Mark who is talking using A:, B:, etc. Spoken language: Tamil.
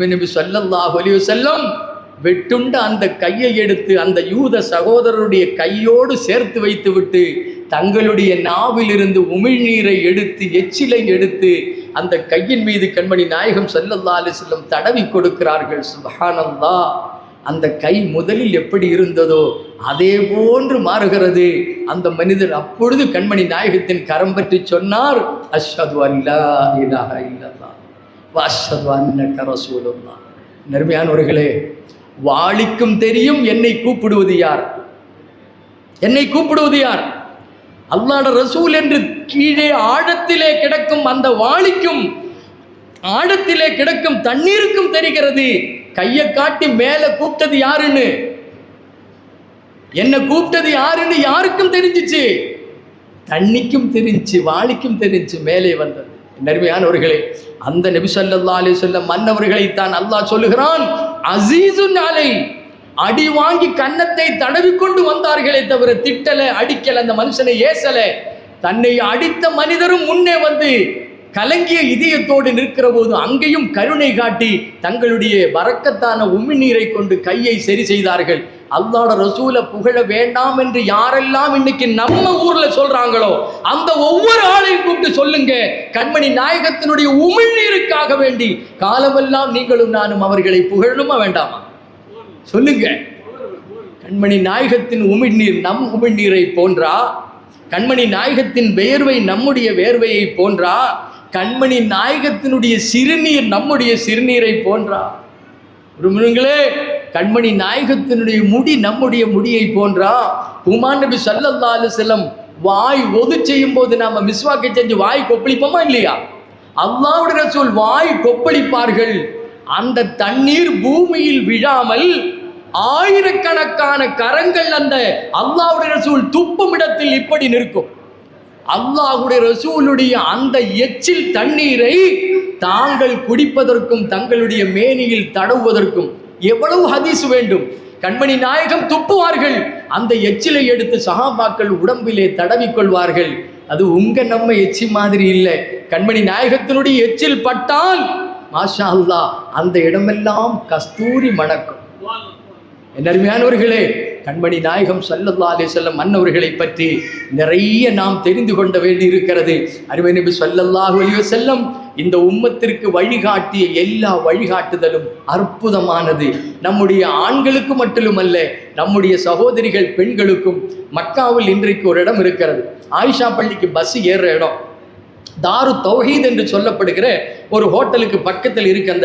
A: நபி ஸல்லல்லாஹு அலைஹி செல்லம் வெட்டுண்ட அந்த கையை எடுத்து அந்த யூத சகோதரருடைய கையோடு சேர்த்து வைத்துவிட்டு தங்களுடைய நாவிலிருந்து உமிழ்நீரை எடுத்து எச்சிலை எடுத்து அந்த கையின் மீது கண்மணி நாயகம் சல்லல்லா அலைஹி வஸல்லம் தடவி கொடுக்கிறார்கள். சுப்ஹானல்லாஹ். அந்த கை முதலில் எப்படி இருந்ததோ அதே போன்று மாறுகிறது. அந்த மனிதர் அப்பொழுது கண்மணி நாயகத்தின் கரம் பற்றி சொன்னார் அஷ்ஹது அல்லா இலாஹ இல்லல்லாஹ். வாஷது அன்னக ரசூலுல்லாஹ். நர்மையானவர்களே வாளிக்கும் தெரியும் என்னை கூப்பிடுவது யார்? என்னை கூப்பிடுவது யார்? அல்லாட ரசூல் என்று கீழே ஆழத்திலே கிடக்கும் அந்த வாளிக்கும் ஆழத்திலே கிடக்கும் தண்ணீருக்கும் தெரிகிறது. கையை காட்டி மேலே கூப்பிட்டது யாருன்னு? என்ன கூப்பிட்டது யாருன்னு யாருக்கும் தெரிஞ்சிச்சு? தண்ணிக்கும் தெரிஞ்சு வாளிக்கும் தெரிஞ்சு மேலே வந்தது. நர்மையானவர்களே அந்த நபி ஸல்லல்லாஹு அலி சொல்ல மன்னவர்களை தான் அல்லாஹ் சொல்லுகிறான் அசீசு நாளை அடி வாங்கி கன்னத்தை தடவிக்கொண்டு வந்தார்களே தவிர திட்டல அடிக்கல அந்த மனுஷனை ஏசல. தன்னை அடித்த மனிதரும் முன்னே வந்து கலங்கிய இதயத்தோடு நிற்கிற போது அங்கேயும் கருணை காட்டி தங்களுடைய வரக்கத்தான உமிழ்நீரை கொண்டு கையை சரி செய்தார்கள். அல்லாட ரசூலை புகழ வேண்டாம் என்று யாரெல்லாம் இன்னைக்கு நம்ம ஊர்ல சொல்றாங்களோ அந்த ஒவ்வொரு ஆளையும் கூப்பிட்டு சொல்லுங்க. கண்மணி நாயகத்தினுடைய உமிழ்நீருக்காக வேண்டி காலமெல்லாம் நீங்களும் நானும் அவர்களை புகழணுமா வேண்டாமா? சொல்லுங்க. கண்மணி நாயகத்தின் உமிழ்நீர் நம் உமிழ்நீரை போன்றா? கண்மணி நாயகத்தின் வேர்வை நம்முடைய வேர்வையை போன்றா? கண்மணி நாயகத்தினுடைய சிறுநீர் நம்முடைய சிறுநீரை போன்றா? விரும்புங்களே கண்மணி நாயகத்தினுடைய முடி நம்முடைய முடியை போன்றா? உமான் நபி சல்லல்லா அலைஹி வாய் ஒது செய்யும் போது நாம மிஸ்வாக்கை செஞ்சு வாய் கொப்பளிப்போமா இல்லையா? அல்லாவுடைய ரசூல் வாய் கொப்பளிப்பார்கள். அந்த தண்ணீர் பூமியில் விழாமல் ஆயிரக்கணக்கான கரங்கள் அந்த அல்லாவுடைய ரசூல் துப்பும் இடத்தில் இப்படி நிற்கும். அல்லாஹுடைய ரசூலுடைய அந்த எச்சில் தண்ணீரை தாங்கள் குடிப்பதற்கும் தங்களுடைய மேனியில் தடவுவதற்கும் எவ்வளவு ஹதீஸ் வேண்டும்? கண்மணி நாயகம் துப்புவார்கள். அந்த எச்சிலை எடுத்து சஹாபாக்கள் உடம்பிலே தடவிக்கொள்வார்கள். அது உங்க நம்ம எச்சி மாதிரி இல்லை. கண்மணி நாயகத்தினுடைய எச்சில் பட்டால் மாஷா அல்லா அந்த இடமெல்லாம் கஸ்தூரி மணக்கும். என் அருமையானவர்களே கண்மணி நாயகம் சல்லல்லா அலி செல்லம் மன்னவர்களை பற்றி நிறைய நாம் தெரிந்து கொண்ட வேண்டி இருக்கிறது. அருமை நபி சொல்லல்லாஹு அலைஹி செல்லம் இந்த உம்மத்திற்கு வழிகாட்டிய எல்லா வழிகாட்டுதலும் அற்புதமானது. நம்முடைய ஆண்களுக்கு மட்டுமல்ல நம்முடைய சகோதரிகள் பெண்களுக்கும் மக்காவில் இன்றைக்கு ஒரு இடம் இருக்கிறது. ஆயிஷா பள்ளிக்கு பஸ் ஏறுற இடம். தாரு தௌஹீத் என்று சொல்லப்படுகிற ஒரு ஹோட்டலுக்கு பக்கத்தில் இருக்க அந்த